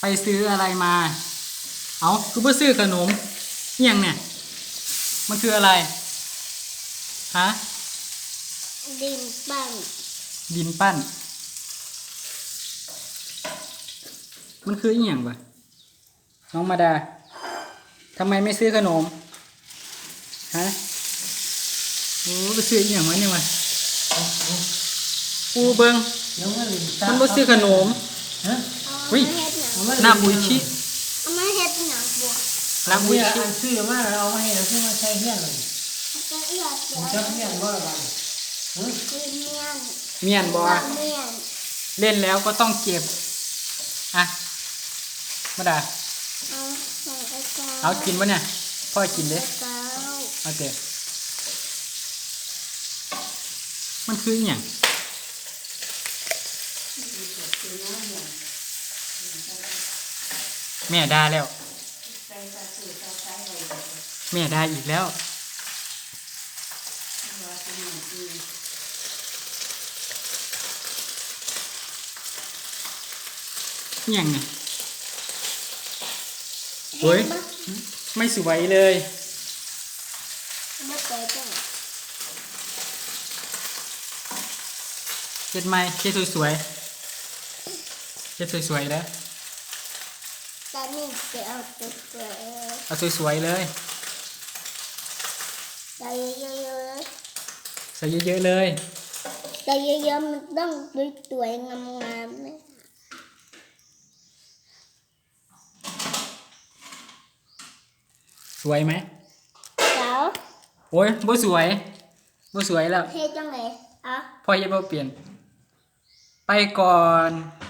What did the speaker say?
ไปซื้ออะไรมา เอาคือเพื่อซื้อขนมเอียงเนี่ย มันคืออะไร ฮะ ดินปั้น ดินปั้น มันคืออีหยังวะน้องมาดาทำไมไม่ซื้อขนม ฮะ โอ้ไปซื้ออีหยังวะเนี่ยมาปูเบิงแล้วมันมันบ่ซื้อขนม ฮะเอาเฮ้ยมาเฮ็ดหนังเอามาน้ำบุยชิเอามาเฮ็ดหนังบวกน้ำบุยเนี่ยชิอันซื้อมาแล้วเอามาให้เราซื้อมาใช้เฮี้ยนเลยจะเอื้อเสีผมยจับเฮี้ยนว่าอะไรฮะคือเมียนเมียนบอเมียนเล่นแล้วก็ต้องเก็บอะมาดาเอาใส่ไอ้กาเอากินปะเนี่ยพ่อกินเด้ไอ้กาวเอาเตะมันคืออหย่าง แม่ด่าแล้ว แม่ด่าอีกแล้วอหย่างเนี่ยโอ้ยไม่สวยเลยเจ็ดไหมเฮ็ดสวยๆเฮ็ดสวยๆแล้ว ตอนนี้จะเอาตัวเสือเอาสวยๆเลยใส่เยอะใส่เยอะๆเลยๆใส่เยอะๆมันต้องสวยๆงามๆนะสวยไหมเจ้าโอ้ยบ่สวยบ่สวยแล้วเฮ็ดจังไหนเอาพ่ออย่าบ่เปลี่ยน ไปก่อนไ